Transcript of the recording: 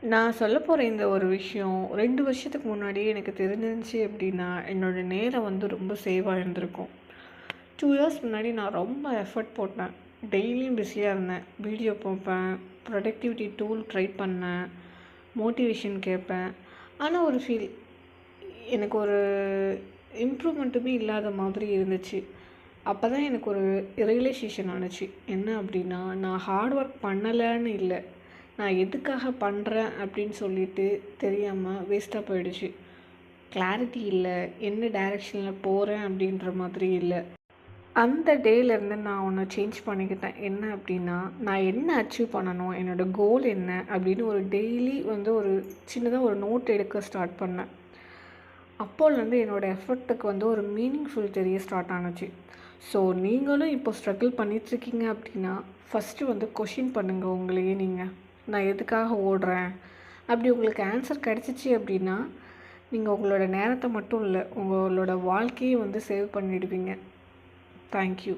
நான் சொல்ல போகிற இந்த ஒரு விஷயம் ரெண்டு வருஷத்துக்கு முன்னாடியே எனக்கு தெரிஞ்சிருந்துச்சு அப்படின்னா என்னோடய நேரம் வந்து ரொம்ப சேவாக இருந்திருக்கும் டூ இயர்ஸ் முன்னாடி நான் ரொம்ப எஃபர்ட் போட்டேன். டெய்லியும் பிஸியாக இருந்தேன். வீடியோ பார்ப்பேன் ப்ரொடக்டிவிட்டி டூல் ட்ரை பண்ணேன் மோட்டிவேஷன் கேட்பேன். ஆனால் ஒரு ஃபீல் எனக்கு ஒரு இம்ப்ரூவ்மெண்ட்டுமே இல்லாத மாதிரி இருந்துச்சு. அப்போ தான் எனக்கு ஒரு ரியலைசேஷன் ஆனச்சு என்ன அப்படின்னா நான் ஹார்ட் ஒர்க் பண்ணலைன்னு இல்லை. நான் எதுக்காக பண்ணுறேன் அப்படின்னு சொல்லிட்டு தெரியாமல் வேஸ்ட்டாக போயிடுச்சு. கிளாரிட்டி இல்லை. என்ன டைரெக்ஷனில் போகிறேன் அப்படின்ற மாதிரி இல்லை. அந்த டேலேருந்து நான் ஒன்று சேஞ்ச் பண்ணிக்கிட்டேன். என்ன அப்படின்னா நான் என்ன அச்சீவ் பண்ணணும்? என்னோடய கோல் என்ன? அப்படின்னு ஒரு டெய்லி வந்து ஒரு சின்னதாக ஒரு நோட் எடுக்க ஸ்டார்ட் பண்ணேன். அப்போலேருந்து என்னோடய எஃபர்ட்டுக்கு வந்து ஒரு மீனிங்ஃபுல் தெரிய ஸ்டார்ட் ஆனுச்சு. ஸோ நீங்களும் இப்போ ஸ்ட்ரகிள் பண்ணிகிட்ருக்கீங்க அப்படின்னா ஃபஸ்ட்டு வந்து கொஷின் பண்ணுங்கள் உங்களையே நீங்கள் நான் எதுக்காக ஓடுறேன்? அப்படி உங்களுக்கு ஆன்சர் கிடச்சிச்சு அப்படின்னா நீங்கள் உங்களோட நேரத்தை மட்டும் இல்லை உங்களோட வாழ்க்கையை வந்து சேவ் பண்ணிடுவீங்க. தேங்க்யூ